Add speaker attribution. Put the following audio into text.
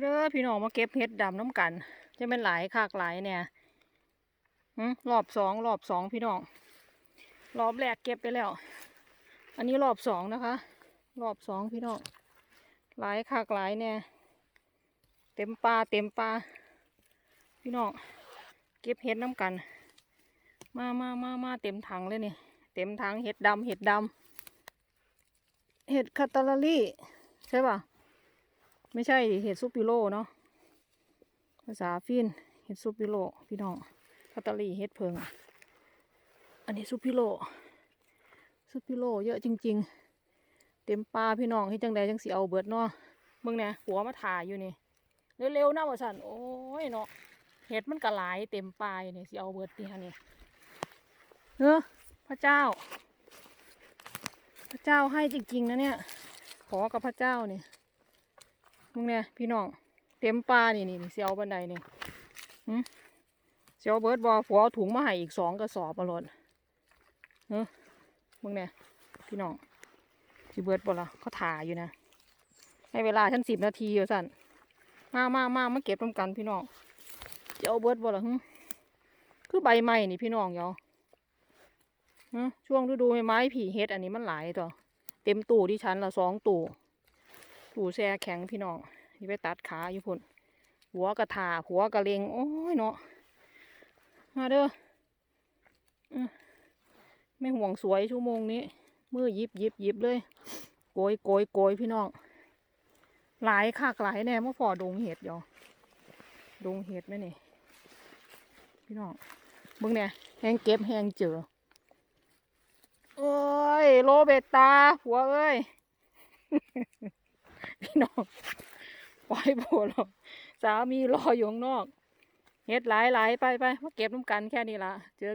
Speaker 1: เด้อพี่น้องมาเก็บเห็ดดำน้ำกัน จะเป็นหลายคากหลายเนี่ยหึรอบสองรอบสองพี่น้อง รอบแรกเก็บไปแล้ว อันนี้รอบสองนะคะ รอบสองพี่น้อง หลายคากหลายเนี่ยเต็มปลาเต็มปลาพี่น้องเก็บเห็ดน้ำกัน มามามามาเต็มถังเลยนี่เต็มถังเห็ดดำเห็ดดำเห็ดคาตาลาลี่ใช่ป่ะ ไม่ใช่เห็ดซุปปิโลเนาะภาษาฟินเห็ดซุปปิโลพี่น้องคาตาลีเห็ดเพิง อันนี้ซุปปิโลซุปปิโลเยอะจริง ๆ เต็มปลาพี่น้องที่จังใดจังสีเอาเบิดเนาะเบิ่งเนี่ยหัวมาถ่ายอยู่นี่เร็วๆนะว่าสันโอ้ยเนาะเห็ดมันกระหลายเต็มปลายู่นี่ยสิเอาเบิดตีฮะนี่เออพระเจ้า พระเจ้าให้จริงๆนะเนี่ย ขอกับพระเจ้านี่ มึงเนี่ยพี่น้อง เต็มปลานี่นี่เสียวบันไดนี่เสียวเบิร์ดบอผัวเอาถุงมาให้อีกสองกระสอบมาหลดเฮ้ยมึงเนี่ยพี่น้องสิเบิร์ดบ่ละเขาถ่ายอยู่นะ ให้เวลาฉันสิบนาทีอยู่สั่นมามามามาเก็บรวมกันพี่น้องจะเอาเบิร์ดบ่ละหึคือใบไม้นี่พี่น้องเหรอช่วงฤดูใบไม้ผีเฮ็ดอันนี้มันหลายตัวเต็มตู้ที่ชั้นละสองตู้ ตู้แช่แข็งพี่น้องนี่ไปตัดขาอยู่พุ่นหัวกระถาหัวกระเลงโอ้ยเนาะมาเด้ออื้อไม่ห่วงสวยชั่วโมงนี้มือยิบยิบยิบเลยโกยโกยโกยพี่น้องหลายคากหลายแน่เมื่อพอดงเห็ดยอดงเห็ดไหมนี่พี่น้องเบิ่งเนี่ยแหงเก็บแหงเจอโอ้ยโลเบตตาหัวเอ้ย พี่น้องปล่อยโบหรอกสามีรออยู่ข้างนอกเฮ็ดหลายหลายๆไปไปมาเก็บน้ำกันแค่นี้ละเจอ